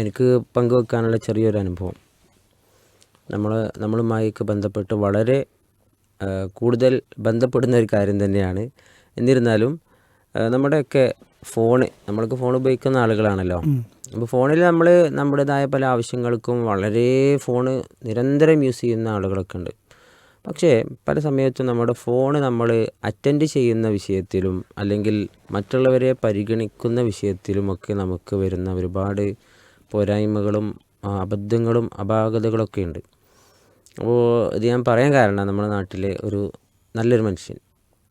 എനിക്ക് പങ്കുവെക്കാനുള്ള ചെറിയൊരു അനുഭവം. നമ്മൾ നമ്മളുമായൊക്കെ ബന്ധപ്പെട്ട് വളരെ കൂടുതൽ ബന്ധപ്പെടുന്ന ഒരു കാര്യം തന്നെയാണ്. എന്നിരുന്നാലും നമ്മുടെയൊക്കെ ഫോണ് നമ്മൾക്ക് ഫോൺ ഉപയോഗിക്കുന്ന ആളുകളാണല്ലോ. അപ്പോൾ ഫോണിൽ നമ്മൾ നമ്മുടേതായ പല ആവശ്യങ്ങൾക്കും വളരെ ഫോണ് നിരന്തരം യൂസ് ചെയ്യുന്ന ആളുകളൊക്കെ ഉണ്ട്. പക്ഷേ പല സമയത്തും നമ്മുടെ ഫോണ് നമ്മൾ അറ്റൻഡ് ചെയ്യുന്ന വിഷയത്തിലും അല്ലെങ്കിൽ മറ്റുള്ളവരെ പരിഗണിക്കുന്ന വിഷയത്തിലുമൊക്കെ നമുക്ക് വരുന്ന ഒരുപാട് പോരായ്മകളും അബദ്ധങ്ങളും അപാകതകളൊക്കെ ഉണ്ട്. അപ്പോൾ ഇത് ഞാൻ പറയാൻ കാരണം നമ്മുടെ നാട്ടിലെ ഒരു നല്ലൊരു മനുഷ്യൻ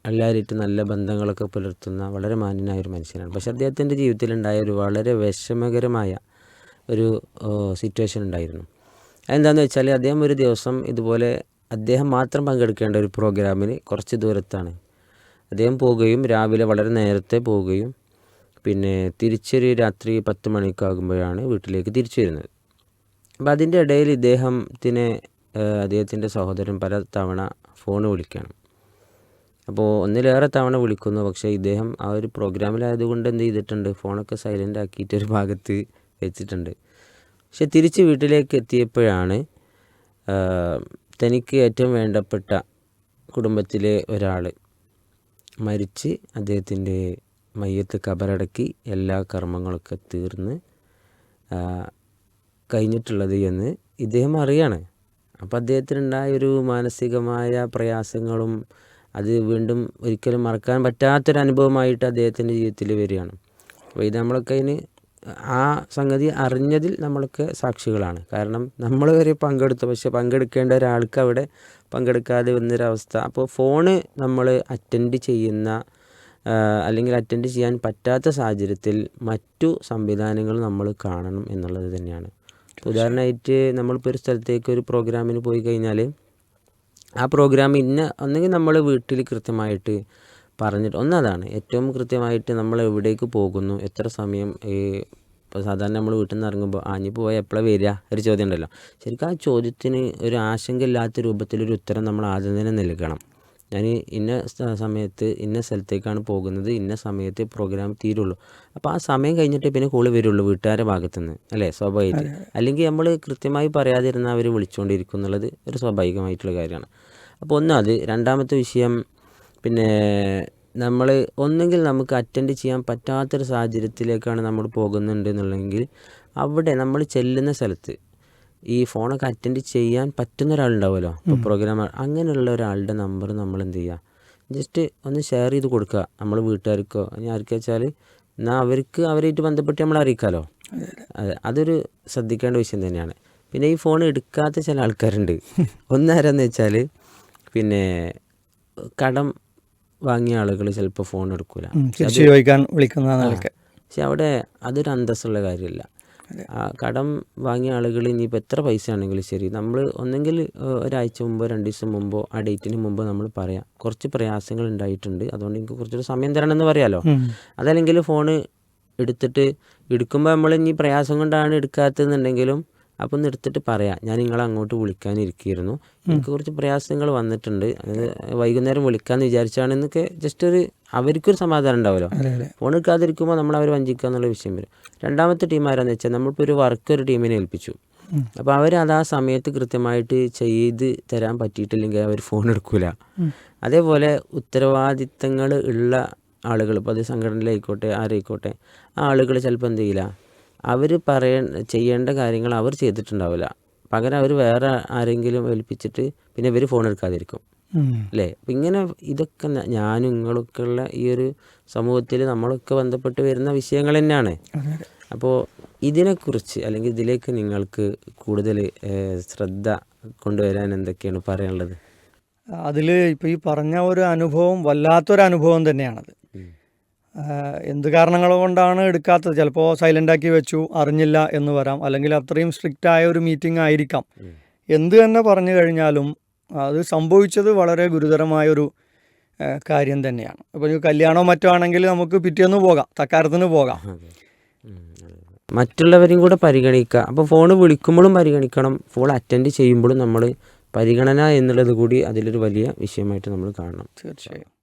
എല്ലാവരുമായിട്ട് നല്ല ബന്ധങ്ങളൊക്കെ പുലർത്തുന്ന വളരെ മാന്യനായ ഒരു മനുഷ്യനാണ്. പക്ഷേ അദ്ദേഹത്തിന്റെ ജീവിതത്തിലുണ്ടായ ഒരു വളരെ വിഷമകരമായ ഒരു സിറ്റുവേഷൻ ഉണ്ടായിരുന്നു. അതെന്താണെന്ന് വെച്ചാൽ അദ്ദേഹം ഒരു ദിവസം ഇതുപോലെ അദ്ദേഹം മാത്രം പങ്കെടുക്കേണ്ട ഒരു പ്രോഗ്രാമിന് കുറച്ച് ദൂരത്താണ്. അദ്ദേഹം പോവുകയും രാവിലെ വളരെ നേരത്തെ പോവുകയും പിന്നെ തിരിച്ചൊരു രാത്രി പത്ത് മണിക്കാകുമ്പോഴാണ് വീട്ടിലേക്ക് തിരിച്ചു വരുന്നത്. അപ്പോൾ അതിന്റെ ഇടയിൽ ഇദ്ദേഹത്തിന് അദ്ദേഹത്തിന്റെ സഹോദരൻ പല തവണ ഫോൺ വിളിക്കണം. അപ്പോൾ ഒന്നിലേറെ തവണ വിളിക്കുന്നു. പക്ഷേ ഇദ്ദേഹം ആ ഒരു പ്രോഗ്രാമിലായതുകൊണ്ട് എന്ത് ചെയ്തിട്ടുണ്ട്? ഫോണൊക്കെ സൈലന്റ് ആക്കിയിട്ട് ഒരു ഭാഗത്ത് വെച്ചിട്ടുണ്ട്. പക്ഷെ തിരിച്ച് വീട്ടിലേക്ക് എത്തിയപ്പോഴാണ് തനിക്ക് ഏറ്റവും വേണ്ടപ്പെട്ട കുടുംബത്തിലെ ഒരാൾ മരിച്ച് അദ്ദേഹത്തിന്റെ മയ്യത്ത് കബറടക്കി എല്ലാ കർമ്മങ്ങളൊക്കെ തീർന്ന് കഴിഞ്ഞിട്ടുള്ളത് എന്ന് ഇദ്ദേഹം അറിയാണ്. അപ്പോൾ അദ്ദേഹത്തിനുണ്ടായ ഒരു മാനസികമായ പ്രയാസങ്ങളും അത് വീണ്ടും ഒരിക്കലും മറക്കാൻ പറ്റാത്തൊരു അനുഭവമായിട്ട് അദ്ദേഹത്തിന്റെ ജീവിതത്തിൽ വരികയാണ്. അപ്പോൾ ഇത് നമ്മളൊക്കെ അതിന് ആ സംഗതി അറിഞ്ഞതിൽ നമ്മളൊക്കെ സാക്ഷികളാണ്. കാരണം നമ്മൾ വരെ പങ്കെടുത്തു. പക്ഷെ പങ്കെടുക്കേണ്ട ഒരാൾക്ക് അവിടെ പങ്കെടുക്കാതെ വന്നൊരവസ്ഥ. അപ്പോൾ ഫോണ് നമ്മൾ അറ്റൻഡ് ചെയ്യുന്ന അല്ലെങ്കിൽ അറ്റൻഡ് ചെയ്യാൻ പറ്റാത്ത സാഹചര്യത്തിൽ മറ്റു സംവിധാനങ്ങൾ നമ്മൾ കാണണം എന്നുള്ളത് തന്നെയാണ്. ഉദാഹരണമായിട്ട് നമ്മളിപ്പോൾ ഒരു സ്ഥലത്തേക്ക് ഒരു പ്രോഗ്രാമിന് പോയി കഴിഞ്ഞാൽ ആ പ്രോഗ്രാം ഇന്ന ഒന്നെങ്കിൽ നമ്മൾ വീട്ടിൽ കൃത്യമായിട്ട് പറഞ്ഞിട്ട് ഒന്നതാണ് ഏറ്റവും കൃത്യമായിട്ട് നമ്മൾ എവിടേക്ക് പോകുന്നു എത്ര സമയം ഈ ഇപ്പോൾ സാധാരണ നമ്മൾ വീട്ടിൽ നിന്ന് ഇറങ്ങുമ്പോൾ ആഞ്ഞു പോയാൽ എപ്പോഴാണ് വരിക ഒരു ചോദ്യം ഉണ്ടല്ലോ. ശരിക്കും ആ ചോദ്യത്തിന് ഒരു ആശങ്കയില്ലാത്ത രൂപത്തിലൊരു ഉത്തരം നമ്മൾ ആദ്യം തന്നെ നൽകണം. ഞാൻ ഇന്ന സമയത്ത് ഇന്ന സ്ഥലത്തേക്കാണ് പോകുന്നത് ഇന്ന സമയത്ത് പ്രോഗ്രാം തീരുള്ളൂ. അപ്പോൾ ആ സമയം കഴിഞ്ഞിട്ട് പിന്നെ കോൾ വരുള്ളൂ വീട്ടുകാരുടെ ഭാഗത്തുനിന്ന് അല്ലേ? സ്വാഭാവികമായിട്ട്. അല്ലെങ്കിൽ നമ്മൾ കൃത്യമായി പറയാതിരുന്ന അവർ വിളിച്ചുകൊണ്ടിരിക്കും എന്നുള്ളത് ഒരു സ്വാഭാവികമായിട്ടുള്ള കാര്യമാണ്. അപ്പോൾ ഒന്ന് അത് രണ്ടാമത്തെ വിഷയം പിന്നെ നമ്മൾ ഒന്നെങ്കിൽ നമുക്ക് അറ്റൻഡ് ചെയ്യാൻ പറ്റാത്തൊരു സാഹചര്യത്തിലേക്കാണ് നമ്മൾ പോകുന്നുണ്ട് അവിടെ നമ്മൾ ചെല്ലുന്ന സ്ഥലത്ത് ഈ ഫോണൊക്കെ അറ്റൻഡ് ചെയ്യാൻ പറ്റുന്ന ഒരാളുണ്ടാവുമല്ലോ ഇപ്പോൾ പ്രോഗ്രാം അങ്ങനെയുള്ള ഒരാളുടെ നമ്പർ നമ്മൾ എന്ത് ചെയ്യുക ജസ്റ്റ് ഒന്ന് ഷെയർ ചെയ്ത് കൊടുക്കുക. നമ്മൾ വീട്ടുകാർക്കോ ഇനി ആർക്കാ വെച്ചാൽ എന്നാൽ അവർക്ക് അവരായിട്ട് ബന്ധപ്പെട്ട് നമ്മൾ അറിയിക്കാമല്ലോ അതെ അതൊരു ശ്രദ്ധിക്കേണ്ട വിഷയം തന്നെയാണ്. പിന്നെ ഈ ഫോൺ എടുക്കാത്ത ചില ആൾക്കാരുണ്ട്. ഒന്നാരെന്ന് വെച്ചാൽ പിന്നെ കടം വാങ്ങിയ ആളുകൾ ചിലപ്പോൾ ഫോൺ എടുക്കൂല. ഉം, തിരിച്ചു ചോദിക്കാൻ പക്ഷെ അവിടെ അതൊരു അന്തസ്സുള്ള കാര്യമില്ല. ആ കടം വാങ്ങിയ ആളുകൾ ഇനിയിപ്പോൾ എത്ര പൈസ ആണെങ്കിലും ശരി. നമ്മൾ ഒന്നെങ്കിൽ ഒരാഴ്ച മുമ്പോ രണ്ട് ദിവസം മുമ്പോ ആ ഡേറ്റിന് മുമ്പ് നമ്മൾ പറയാം. കുറച്ച് പ്രയാസങ്ങൾ ഉണ്ടായിട്ടുണ്ട്. അതുകൊണ്ട് എനിക്ക് കുറച്ചൊരു സമയം തരണം എന്ന് പറയാമല്ലോ അതല്ലെങ്കിൽ ഫോണ് എടുത്തിട്ട് എടുക്കുമ്പോൾ നമ്മൾ ഇനി പ്രയാസം കൊണ്ടാണ് എടുക്കാത്തതെന്നുണ്ടെങ്കിലും അപ്പം ഒന്ന് എടുത്തിട്ട് പറയാം. ഞാൻ നിങ്ങളെ അങ്ങോട്ട് വിളിക്കാനിരിക്കുകയായിരുന്നു എനിക്ക് കുറച്ച് പ്രയാസങ്ങൾ വന്നിട്ടുണ്ട്. അത് വൈകുന്നേരം വിളിക്കാമെന്ന് വിചാരിച്ചാണെന്നൊക്കെ ജസ്റ്റ് ഒരു അവർക്കൊരു സമാധാനം ഉണ്ടാവുമല്ലോ ഫോൺ എടുക്കാതിരിക്കുമ്പോൾ നമ്മൾ അവരെ വഞ്ചിക്കുക എന്നുള്ള വിഷയം വരും. രണ്ടാമത്തെ ടീം ആരാന്ന് വെച്ചാൽ നമ്മളിപ്പോൾ ഒരു വർക്ക് ഒരു ടീമിനെ ഏൽപ്പിച്ചു. അപ്പോൾ അവർ അത് ആ സമയത്ത് കൃത്യമായിട്ട് ചെയ്ത് തരാൻ പറ്റിയിട്ടില്ലെങ്കിൽ അവർ ഫോൺ എടുക്കൂല. അതേപോലെ ഉത്തരവാദിത്തങ്ങൾ ഉള്ള ആളുകൾ ഇപ്പോൾ അത് സംഘടനയിലായിക്കോട്ടെ ആരായിക്കോട്ടെ ആ ആളുകൾ ചിലപ്പോൾ എന്ത് ചെയ്യില്ല? അവർ പറയ ചെയ്യേണ്ട കാര്യങ്ങൾ അവർ ചെയ്തിട്ടുണ്ടാവില്ല. പകരം അവർ വേറെ ആരെങ്കിലും ഏൽപ്പിച്ചിട്ട് പിന്നെ ഇവർ ഫോൺ എടുക്കാതിരിക്കും. അല്ലേ? അപ്പം ഇങ്ങനെ ഇതൊക്കെ ഞാനും നിങ്ങളൊക്കെ ഉള്ള ഈ ഒരു സമൂഹത്തിൽ നമ്മളൊക്കെ ബന്ധപ്പെട്ട് വരുന്ന വിഷയങ്ങൾ തന്നെയാണ്. അപ്പോൾ ഇതിനെക്കുറിച്ച് അല്ലെങ്കിൽ ഇതിലേക്ക് നിങ്ങൾക്ക് കൂടുതൽ ശ്രദ്ധ കൊണ്ടുവരാൻ എന്തൊക്കെയാണ് പറയാനുള്ളത്? അതിൽ ഇപ്പോൾ ഈ പറഞ്ഞ ഒരു അനുഭവം വല്ലാത്തൊരു അനുഭവം തന്നെയാണത്. എന്ത് കാരണങ്ങൾ കൊണ്ടാണ് എടുക്കാത്തത്? ചിലപ്പോൾ സൈലന്റ് ആക്കി വെച്ചു അറിഞ്ഞില്ല എന്ന് വരാം. അല്ലെങ്കിൽ അത്രയും സ്ട്രിക്റ്റ് ആയ ഒരു മീറ്റിംഗ് ആയിരിക്കാം. എന്ത് തന്നെ പറഞ്ഞു കഴിഞ്ഞാലും അത് സംഭവിച്ചത് വളരെ ഗുരുതരമായൊരു കാര്യം തന്നെയാണ്. അപ്പോൾ കല്യാണം കല്യാണമോ മറ്റോ ആണെങ്കിൽ നമുക്ക് പിറ്റേന്ന് പോകാം. തക്കാരത്തിന് പോകാം. മറ്റുള്ളവരെയും കൂടെ പരിഗണിക്കുക. അപ്പോൾ ഫോൺ വിളിക്കുമ്പോഴും പരിഗണിക്കണം. ഫോൺ അറ്റൻഡ് ചെയ്യുമ്പോഴും നമ്മൾ പരിഗണന എന്നുള്ളത് കൂടി അതിലൊരു വലിയ വിഷയമായിട്ട് നമ്മൾ കാണണം. തീർച്ചയായും.